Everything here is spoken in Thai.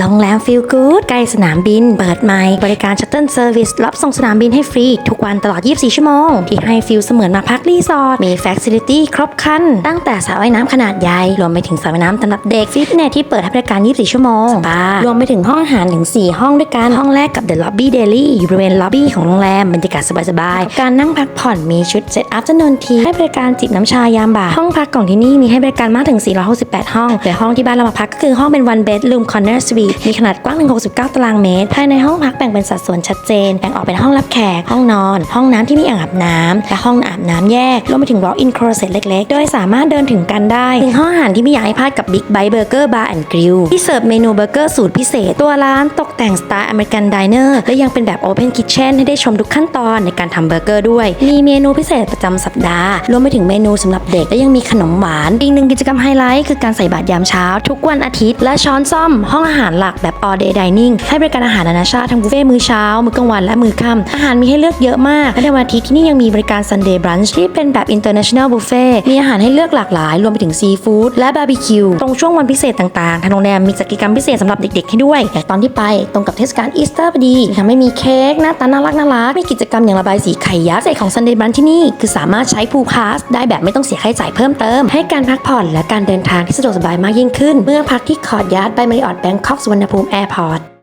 โรงแรมฟิลกู๊ดใกล้สนามบิน เปิดใหม่ บริการชัตเติลเซอร์วิสรับส่งสนามบินให้ฟรี ทุกวันตลอด 24 ชั่วโมง ที่ให้ฟิลเสมือนมาพักรีสอร์ท มีแฟคซิลิตี้ครบครัน ตั้งแต่สระว่ายน้ำขนาดใหญ่ รวมไปถึงสระว่ายน้ำสำหรับเด็ก ฟิตเนสที่เปิดให้บริการ 24 ชั่วโมงสปารวมไปถึงห้องอาหารถึง 4 ห้องด้วยกัน ห้องแรกกับ The Lobby Daily อยู่บริเวณล็อบบี้ของโรงแรม บรรยากาศสบายๆ การนั่งพักผ่อนมีชุดเซตอัพจำนวนทีให้บริการจิบน้ำชายามบ่ายห้องพักของที่นี่มีให้บริการมากถึง 468 ห้องแต่ห้องที่บ้านเรามาพักก็คือห้องเป็น one bedroom corner suite มีมีขนาดกว้างถึง69 ตารางเมตร ภายในห้องพักแบ่งเป็นสัดส่วนชัดเจน แบ่งออกเป็นห้องรับแขก ห้องนอน ห้องน้ำที่มีอ่างอาบน้ำและห้องอาบน้ำแยก รวมไปถึง walk-in closet เล็ก ๆ โดยสามารถเดินถึงกันได้ถึงห้องอาหารที่ไม่อยากให้พลาดกับ Big Bite Burger Bar and Grill ที่เสิร์ฟเมนูเบอร์เกอร์สูตรพิเศษ ตัวร้านตกแต่งสไตล์อเมริกันดิเนอร์และยังเป็นแบบ Open Kitchen ให้ได้ชมทุกขั้นตอนในการทำเบอร์เกอร์ด้วย มีเมนูพิเศษประจำสัปดาห์ รวมไปถึงเมนูสำหรับเด็ก และยังมีขนมหวาน อีกหนึ่งกิจกรรมไฮไลท์คือการใส่บาตรยามเช้า ทุกวันอาทิตย์และช้อนซ่อม ห้องอาหารหลักแบบ all day dining ให้บริการอาหารนานาชาติทั้งบุฟเฟ่ต์มื้อเช้า มื้อกลางวันและมื้อค่ำอาหารมีให้เลือกเยอะมาก และในวันอาทิตย์ที่นี่ยังมีบริการ Sunday brunch ที่เป็นแบบ international buffet มีอาหารให้เลือกหลากหลาย รวมไปถึงซีฟู้ดและบาร์บีคิวตรงช่วงวันพิเศษต่างๆทางโรงแรมมีกิจกรรมพิเศษสำหรับเด็กๆให้ด้วยอย่างตอนที่ไปตรงกับเทศกาลอีสเตอร์พอดีทำให้มีเค้กหน้าตาน่ารักน่ารักมีกิจกรรมอย่างระบายสีไข่ยักษ์เศษของ Sunday brunch ที่นี่คือสามารถใช้พูพาสได้แบบไม่ต้องเสียค่าใช้จ่ายเพิ่มเติมให้การพักผ่อนและการเดินทางที่สะดวกสบายมากยิ่งขึ้น เมื่อพักที่คอร์ดยาร์ดไปมาริออตแบงคอกสุวรรณภูมิแอร์พอร์ต